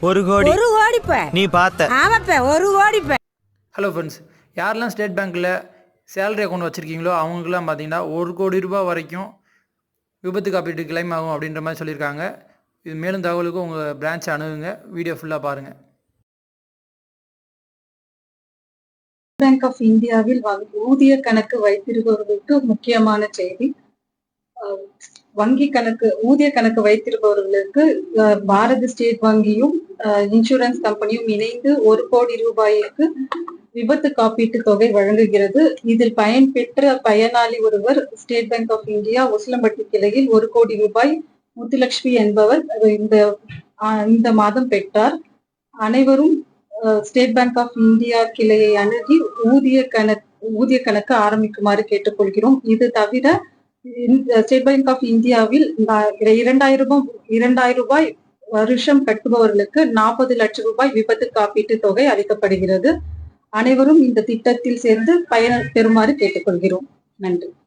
ஒரு கோடி. ஒரு கோடிப்ப. நீ பார்த்த. ஆமாப்ப ஒரு கோடிப்ப. ஹலோ ஃப்ரெண்ட்ஸ் யாரெல்லாம் ஸ்டேட் பேங்க்கில் சேலரி அக்கௌண்ட் வச்சுருக்கீங்களோ அவங்களுக்குலாம் பார்த்தீங்கன்னா ஒரு கோடி ரூபாய் வரைக்கும் விபத்து காப்பீட்டு கிளைம் ஆகும் அப்படின்ற மாதிரி சொல்லியிருக்காங்க. இது மேலும் தகவலுக்கு உங்கள் பிரான்ச் அணுகுங்க. வீடியோ ஃபுல்லாக பாருங்கள் பேங்க் ஆஃப் இந்தியாவில் வங்கி- ஊதிய கணக்கு வைத்திருப்பவர்களுக்கு முக்கியமான செய்தி. வங்கி கணக்கு ஊதிய கணக்கு வைத்திருப்பவர்களுக்கு பாரத ஸ்டேட் வங்கியும் இன்சூரன்ஸ் கம்பெனியும் இணைந்து ஒரு கோடி ரூபாய்க்கு விபத்து காப்பீட்டு தொகை வழங்குகிறது. இதில் பயன்பெற்ற பயனாளி ஒருவர் State Bank of India Usilampatti கிளையில் ஒரு கோடி ரூபாய் முத்துலட்சுமி என்பவர் இந்த இந்த மாதம் பெற்றார். அனைவரும் ஸ்டேட் பேங்க் ஆஃப் இந்தியா கிளையை அணுகி ஊதிய கணக்கு ஊதிய கணக்கு ஆரம்பிக்குமாறு கேட்டுக்கொள்கிறோம். இது தவிர ஸ்டேட் பேங்க் ஆஃப் இந்தியாவில் இரண்டாயிரம் ரூபாய் இரண்டாயிரம் ரூபாய் வருஷம் கட்டுபவர்களுக்கு நாற்பது லட்சம் ரூபாய் விபத்து காப்பீட்டு தொகை அளிக்கப்படுகிறது. அனைவரும் இந்த திட்டத்தில் சேர்ந்து பயன் பெறுமாறு கேட்டுக்கொள்கிறோம். நன்றி.